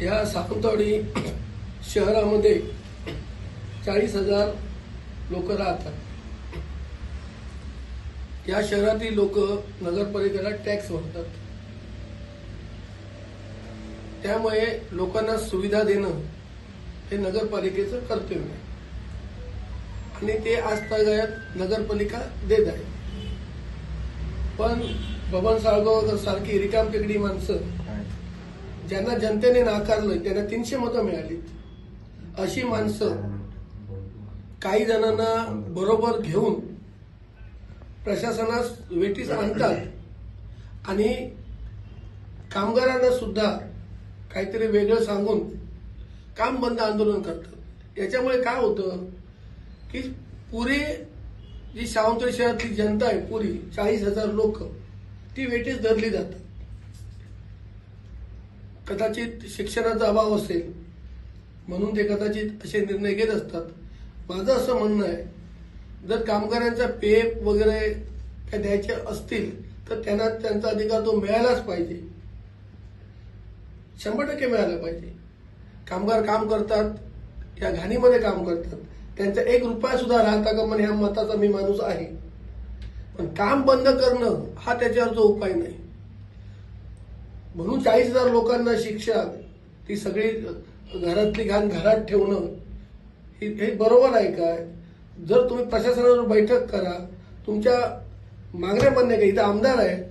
या सावंतवाडी शहरामध्ये चाळीस हजार लोक राहतात. या शहरातील लोक नगरपालिकेला टॅक्स भरतात. त्यामुळे लोकांना सुविधा देणं हे नगरपालिकेचं कर्तव्य आहे. आणि ते आजतागायत नगरपालिका देत आहे. पण बबन साळगावकर सारखी रिकाम टेकडी माणसं ज्यांना जनतेने नाकारलं त्यांना तीनशे मतं मिळाली. अशी माणसं काही जणांना बरोबर घेऊन प्रशासनास वेटीस आणतात. आणि कामगारांना सुद्धा काहीतरी वेगळं सांगून काम बंद आंदोलन करतात. याच्यामुळे काय होतं की पुरे जी सावंतवाडी शहरातली जनता आहे पुरी चाळीस हजार लोक ती वेटीस धरली जातात. कदाचित शिक्षणाचा अभाव असेल म्हणून ते कदाचित असे निर्णय घेत असतात. माझं असं म्हणणं आहे जर कामगारांचा पेप वगैरे काय द्यायचे असतील तर त्यांना त्यांचा अधिकार तो मिळायलाच पाहिजे. शंभर टक्के मिळायला पाहिजे. कामगार काम करतात या घाणीमध्ये काम करतात. त्यांचा एक रुपया सुद्धा राहता का म्हणे ह्या मताचा मी माणूस आहे. पण काम बंद करणं हा त्याच्यावर जो उपाय नाही. म्हणून चाळीस हजार लोकांना शिक्षा ती सगळी घरातली घाण घरात ठेवणं हे बरोबर आहे काय जर तुम्ही प्रशासनावर बैठक करा तुमच्या मागण्या मान्य का? इथं आमदार आहेत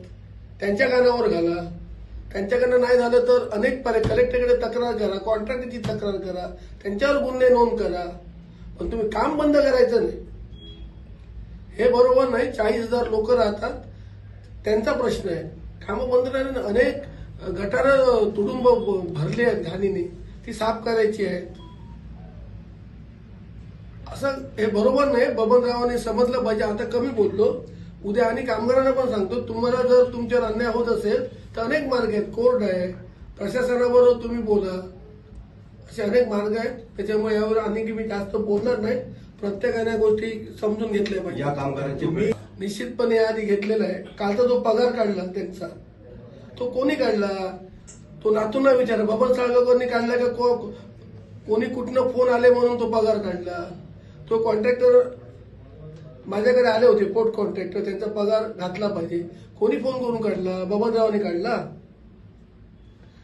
त्यांच्या कानावर घाला. त्यांच्याकडनं नाही झालं तर अनेक पर्याय कलेक्टरकडे तक्रार करा कॉन्ट्रॅक्टरची तक्रार करा त्यांच्यावर गुन्हे नोंद करा. पण तुम्ही काम बंद करायचं नाही. हे बरोबर नाही चाळीस हजार लोक राहतात. त्यांचा प्रश्न आहे. कामं बंद राहिलं अनेक गटार तुडुंब भरली आहेत घाणीने. ती साफ करायची आहेत असं हे बरोबर नाही. बबनरावांनी समजलं पाहिजे. आता कमी बोललो. उद्या आणि कामगारांना पण सांगतो तुम्हाला जर तुमच्यावर अन्याय होत असेल तर अनेक मार्ग आहेत. कोर्ट आहे. प्रशासनाबरोबर तुम्ही बोला. असे अनेक मार्ग आहेत. त्याच्यामुळे यावर आणखी मी जास्त बोलणार नाही. प्रत्येकाने गोष्टी समजून घेतल्या पाहिजे. या कामगारांची मी निश्चितपणे आधी घेतलेला आहे. कालचा जो पगार काढला त्यांचा. तो कोणी काढला? तो नातूंना विचारा बबन साळगावकरनी काढला का? को, कोणी कुठनं फोन आले म्हणून तो पगार काढला? तो कॉन्ट्रॅक्टर माझ्याकडे आले होते पोर्ट कॉन्ट्रॅक्टर त्यांचा पगार घातला पाहिजे. कोणी फोन करून काढला? बबनरावने काढला.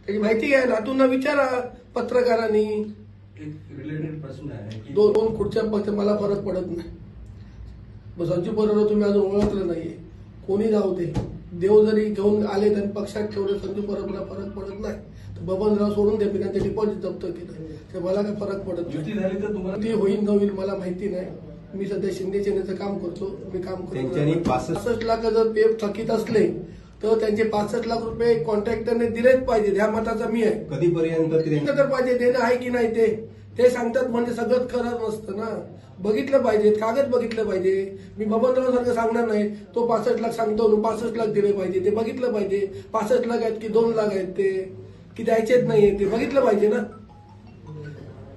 त्याची माहिती घ्या नातूंना विचारा पत्रकारांनी. रिलेटेड प्रश्न आहे की दोन दोन खुर्च्या पक्ष मला फरक पडत नाही. मग संजू बरोबर तुम्ही अजून ओळखलं नाहीये. कोणी जाऊ दे. देव जरी घेऊन आले त्यांनी पक्षात ठेवलं संजू बरोबरला फरक पडत नाही. तर बबनराव सोडून दे मी त्यांचं डिपॉझिट जप्त केलं. तर मला काय फरक पडत नाही. झाली तर तुम्हाला ती होईल न होईल मला माहिती नाही. मी सध्या शिंदे सेनेचं काम करतो मी काम करतो. पासष्ट- लाख जर पेप थकीत असले तर त्यांचे पासष्ट लाख रुपये कॉन्ट्रॅक्टरने दिलेच पाहिजे ह्या मताचा मी आहे. कधीपर्यंत तर पाहिजे देणं आहे की नाही ते? ते सांगतात म्हणजे सगळं खरं नसतं ना. बघितलं पाहिजे कागद बघितलं पाहिजे. मी बबनराव सारखं सांगणार नाही. तो पासष्ट लाख सांगतो ना पासष्ट लाख दिले पाहिजे. ते बघितलं पाहिजे. पासष्ट लाख आहेत की दोन लाख आहेत ते. की द्यायचेच नाहीये ते. बघितलं पाहिजे ना.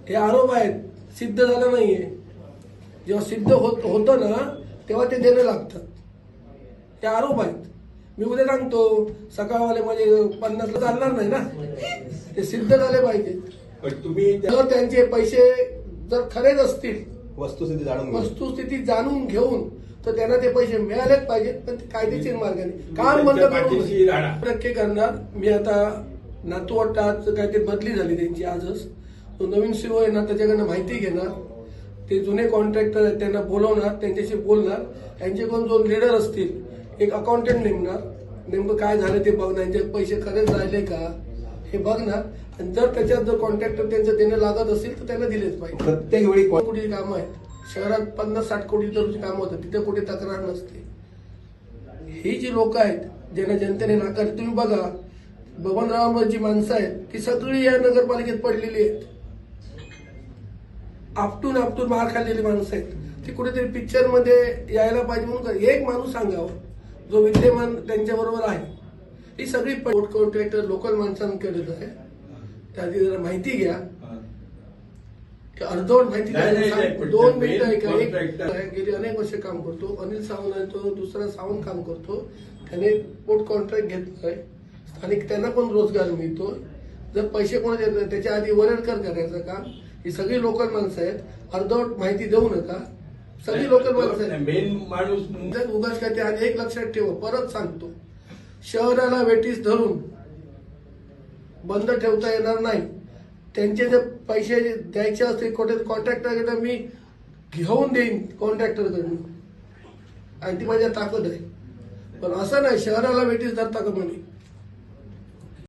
हे आरोप आहेत. सिद्ध झालं नाहीये. जेव्हा सिद्ध होत होतं ना तेव्हा ते देणं लागतात हे आरोप आहेत. मी उद्या सांगतो. सकाळवाले माझे पन्नासला चालणार नाही ना. ते सिद्ध झाले पाहिजे. पण तुम्ही जर त्यांचे पैसे जर खरेच असतील वस्तुस्थिती जाणून. वस्तुस्थिती जाणून घेऊन तर त्यांना ते पैसे मिळालेच पाहिजेत पण ते कायदेशीर मार्गाने? काम बंद. टक्के करणार. मी आता नातू वाटतं काहीतरी बदली झाली त्यांची आजच. तो नवीन सीओ आहे ना त्याच्याकडनं माहिती घेणार. ते जुने कॉन्ट्रॅक्टर आहेत त्यांना बोलवणार त्यांच्याशी बोलणार. त्यांच्याकडून दोन लीडर असतील. एक अकाउंटंट नेमणार नेमकं काय झालं ते बघणार. त्यांचे पैसे खरेच राहिले का? हे बघणार आणि जर त्याच्यात जर कॉन्ट्रॅक्टर त्यांचं देणं लागत असेल तर त्यांना दिलेच पाहिजे. प्रत्येक वेळी कोण- कोटी कामं आहेत? शहरात पन्नास साठ कोटी तर कामं होतात तिथे कुठे तक्रार नसते. ही जी लोक आहेत ज्यांना जनतेने नाकार तुम्ही बघा बबनरावांवर जी माणसं आहेत ती सगळी या नगरपालिकेत पडलेली आहेत. आपटून आपटून मार खाल्लेली माणसं आहेत. ती कुठेतरी पिक्चरमध्ये यायला पाहिजे म्हणून एक माणूस सांगावा जो विद्यमान त्यांच्या बरोबर आहे. ही सगळी पोर्ट कॉन्ट्रॅक्टर लोकल माणसांकडे आहे. त्याची जरा माहिती घ्या. की अर्धवट माहिती दोन मिनिटं main ऐका एक आहे, गेली अनेक वर्ष काम करतो. अनिल सावंत आहे तो दुसरा सावंत काम करतो. त्याने पोर्ट कॉन्ट्रॅक्ट घेतलाय. स्थानिक त्यांना पण रोजगार मिळतो. जर पैसे कोणाचे येत नाही, त्याच्या आधी वरडकर करायचं काम. ही सगळी लोकल माणसं आहेत. अर्धवट माहिती देऊ नका. सगळी लोकल माणसं आहेत. मेन माणूस उगाच काय ते आणि एक लक्षात ठेवा परत सांगतो. शहराला वेटीस धरून बंद ठेवता येणार नाही. त्यांचे जे पैसे द्यायचे असतील कुठे कॉन्ट्रॅक्टर मी घेऊन देईन कॉन्ट्रॅक्टरकडून आणि ती माझ्या ताकद आहे. पण असं नाही शहराला वेटीस धरता का म्हणे?